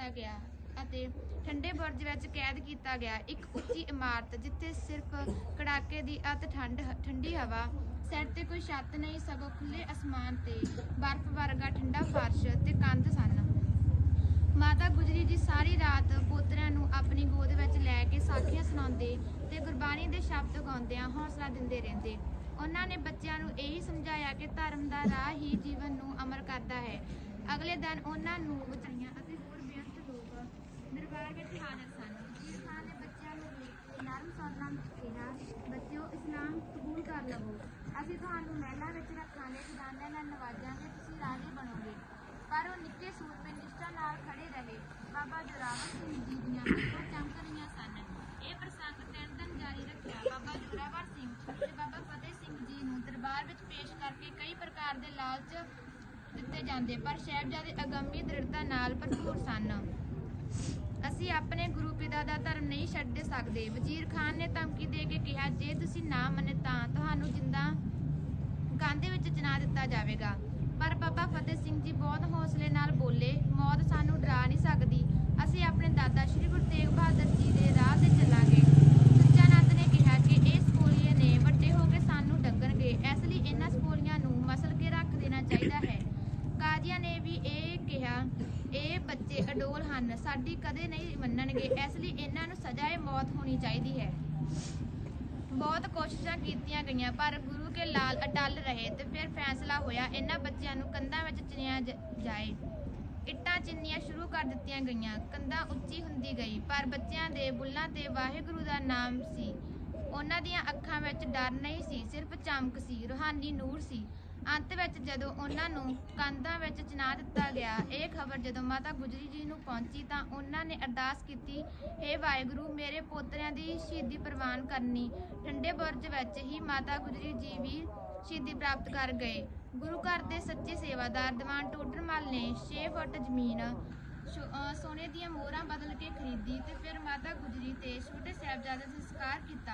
ਕੀਤਾ ਗਿਆ ਅਤੇ ਠੰਡੇ ਬੁਰਜ ਵਿੱਚ ਕੈਦ ਕੀਤਾ ਗਿਆ ਇੱਕ ਉੱਚੀ ਇਮਾਰਤ ਜਿੱਥੇ ਸਿਰਫ ਕੜਾਕੇ ਦੀ ਅਤ ਠੰਡ, ਠੰਡੀ ਹਵਾ, ਸਿਰ ਤੇ ਕੋਈ ਛੱਤ ਨਹੀਂ, ਸਗੋਂ ਖੁੱਲੇ ਅਸਮਾਨ ਤੇ ਬਰਫ਼ ਵਰਗਾ ਠੰਡਾ ਫਰਸ਼ ਤੇ ਕੰਧ ਸਨ। ਮਾਤਾ ਗੁਜਰੀ ਜੀ ਸਾਰੀ ਰਾਤ ਪੋਤਰਿਆਂ ਨੂੰ ਆਪਣੀ ਗੋਦ ਵਿੱਚ ਲੈ ਕੇ ਸਾਖੀਆਂ ਸੁਣਾਉਂਦੇ ਤੇ ਗੁਰਬਾਣੀ ਦੇ ਸ਼ਬਦ ਗਾਉਂਦਿਆਂ ਹੌਸਲਾ ਦਿੰਦੇ ਰਹਿੰਦੇ। ਉਹਨਾਂ ਨੇ ਬੱਚਿਆਂ ਨੂੰ ਇਹੀ ਸਮਝਾਇਆ ਕਿ ਧਰਮ ਦਾ ਰਾਹ ਹੀ ਜੀਵਨ ਨੂੰ ਅਮਰ ਕਰਦਾ ਹੈ। ਅਗਲੇ ਦਿਨ ਉਹਨਾਂ ਨੂੰ ਬਚਾਈਆਂ ਦਰਬਾਰ ਵਿੱਚ ਹਾਜ਼ਰ ਸਨ। ਜਿਸ ਖਾਨ ਨੇ ਬੱਚਿਆਂ ਨੂੰ ਵੇਖ ਨਰਮ ਸੌਦਾਂ ਵਿੱਚ ਕਿਹਾ, ਬੱਚਿਓ, ਇਸਲਾਮ ਕਬੂਲ ਕਰ ਲਵੋ। ਅਸੀਂ ਤੁਹਾਨੂੰ ਮਹਿਲਾਂ ਵਿੱਚ ਰੱਖਾਂਗੇ, ਖਜ਼ਾਨਿਆਂ ਨਾਲ ਨਵਾਜਾਂਗੇ, ਤੁਸੀਂ ਰਾਜੀ ਬਣੋਗੇ। ਪਰ ਉਹ ਨਿੱਕੇ ਸੂਰਮੇ ਨਿਸ਼ਠਾ ਨਾਲ ਖੜੇ ਰਹੇ। ਬਾਬਾ ਜੋਰਾਵਰ ਸਿੰਘ ਜੀ ਦੀਆਂ ਅੱਖਾਂ ਚਮਕ ਰਹੀਆਂ ਸਨ। ਇਹ ਪ੍ਰਸੰਗ ਤਿੰਨ ਦਿਨ ਜਾਰੀ ਰੱਖਿਆ। ਬਾਬਾ ਜੋਰਾਵਰ ਸਿੰਘ ਤੇ ਬਾਬਾ ਫਤਿਹ ਸਿੰਘ ਜੀ ਨੂੰ ਦਰਬਾਰ ਵਿੱਚ ਪੇਸ਼ ਕਰਕੇ ਕਈ ਪ੍ਰਕਾਰ ਦੇ ਲਾਲਚ ਦਿੱਤੇ ਜਾਂਦੇ, ਪਰ ਸਾਹਿਬਜ਼ਾਦੇ ਅਗੰਮੀ ਦ੍ਰਿੜਤਾ ਨਾਲ ਭਰਪੂਰ ਸਨ। ਅਸੀਂ ਆਪਣੇ ਗੁਰੂ ਪਿਤਾ ਦਾ ਧਰਮ ਨਹੀਂ ਛੱਡ ਸਕਦੇ। ਵਜ਼ੀਰ ਖਾਨ ਨੇ ਧਮਕੀ ਦੇ ਕੇ ਕਿਹਾ, ਜੇ ਤੁਸੀਂ ਨਾ ਮੰਨੇ ਤਾਂ ਤੁਹਾਨੂੰ ਜਿੰਦਾ ਕੰਧ ਵਿੱਚ ਚਿਣਾ ਦਿੱਤਾ ਜਾਵੇਗਾ। ਪਰ ਬਾਬਾ ਫਤਿਹ ਸਿੰਘ ਜੀ ਬਹੁਤ ਹੌਸਲੇ ਨਾਲ ਬੋਲੇ, ਮੌਤ ਸਾਨੂੰ ਡਰਾ ਨਹੀਂ ਸਕਦੀ। ਅਸੀਂ ਆਪਣੇ ਦਾਦਾ ਸ਼੍ਰੀ ਗੁਰੂ ਤੇਗ ਬਹਾਦਰ ਜੀ ਦੇ ਰਾਹ ਤੇ ਚੱਲਾਂਗੇ ਸੱਚਾਨੰਦ ਨੇ ਕਿਹਾ ਕਿ ਇਹ ਸਪੋਲੀਏ ਨੇ ਵੱਡੇ ਹੋ ਕੇ ਸਾਨੂੰ ਡੰਗਣਗੇ ਇਸ ਲਈ ਇਹਨਾਂ ਸਪੋਲੀਆਂ ਨੂੰ ਮਸਲ ਕੇ ਰੱਖ ਦੇਣਾ ਚਾਹੀਦਾ ਹੈ ਕਾਜ਼ੀਆਂ ਨੇ ਵੀ ਇਹ ਕਿਹਾ, ਇਹ ਬੱਚੇ ਅਡੋਲ ਹਨ, ਸਾਡੀ ਕਦੇ ਨਹੀਂ ਮੰਨਣਗੇ, ਇਸ ਲਈ ਇਹਨਾਂ ਨੂੰ ਸਜ਼ਾਏ ਮੌਤ ਹੋਣੀ ਚਾਹੀਦੀ ਹੈ। ਬਹੁਤ ਕੋਸ਼ਿਸ਼ਾਂ ਕੀਤੀਆਂ ਗਈਆਂ, ਪਰ ਗੁਰੂ ਕੇ ਲਾਲ ਅਟਲ ਰਹੇ ਤੇ ਫਿਰ ਫੈਸਲਾ ਹੋਇਆ ਇਹਨਾਂ ਬੱਚਿਆਂ ਨੂੰ ਕੰਧਾਂ ਵਿੱਚ ਚਿਣਿਆ ਜਾਏ। ਇੱਟਾਂ ਚਿੰਨੀਆਂ ਸ਼ੁਰੂ ਕਰ ਦਿੱਤੀਆਂ ਗਈਆਂ, ਕੰਧਾਂ ਉੱਚੀ ਹੁੰਦੀ ਗਈ, ਪਰ ਬੱਚਿਆਂ ਦੇ ਬੁੱਲਾਂ ਤੇ ਵਾਹਿਗੁਰੂ ਦਾ ਨਾਮ ਸੀ। ਉਹਨਾਂ ਦੀਆਂ ਅੱਖਾਂ ਵਿੱਚ ਡਰ ਨਹੀਂ ਸੀ, ਸਿਰਫ ਚਮਕ ਸੀ, ਰੂਹਾਨੀ ਨੂਰ ਸੀ। ਅੰਤ ਵਿੱਚ ਜਦੋਂ ਉਹਨਾਂ ਨੂੰ ਕੰਧਾਂ ਵਿੱਚ ਚਿਣਾ ਦਿੱਤਾ ਗਿਆ, ਇਹ ਖਬਰ ਜਦੋਂ ਮਾਤਾ ਗੁਜਰੀ ਜੀ ਨੂੰ ਪਹੁੰਚੀ ਤਾਂ ਉਹਨਾਂ ਨੇ ਅਰਦਾਸ ਕੀਤੀ हे ਵਾਹਿਗੁਰੂ, ਮੇਰੇ ਪੋਤਰਿਆਂ ਦੀ ਸ਼ਹੀਦੀ ਪ੍ਰਵਾਨ ਕਰਨੀ। ਠੰਡੇ ਬੁਰਜ ਵਿੱਚ ਹੀ ਮਾਤਾ ਗੁਜਰੀ ਜੀ ਵੀ ਸ਼ਹੀਦੀ ਪ੍ਰਾਪਤ ਕਰ ਗਏ। ਗੁਰੂ ਘਰ ਦੇ ਸੱਚੇ ਸੇਵਾਦਾਰ ਦੀਵਾਨ ਟੋਡਰਮਲ ਨੇ 6 ਫੁੱਟ ਜ਼ਮੀਨ, ਸ਼ੋ- ਸੋਨੇ ਦੀਆਂ ਮੋਹਰਾਂ ਬਦਲ ਕੇ ਖਰੀਦੀ ਤੇ ਫਿਰ ਮਾਤਾ ਗੁਜਰੀ ਤੇ ਛੋਟੇ ਸਾਹਿਬਜ਼ਾਦੇ ਦਾ ਸੰਸਕਾਰ ਕੀਤਾ।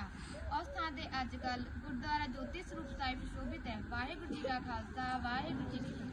ਉਸ ਥਾਂ ਤੇ ਅੱਜ ਕੱਲ ਗੁਰਦੁਆਰਾ ਜੋਤੀ ਸਰੂਪ ਸਾਹਿਬ ਸ਼ੋਭਿਤ ਹੈ। ਵਾਹਿਗੁਰੂ ਜੀ ਕਾ ਖਾਲਸਾ ਵਾਹਿਗੁਰੂ ਜੀ ਕੀ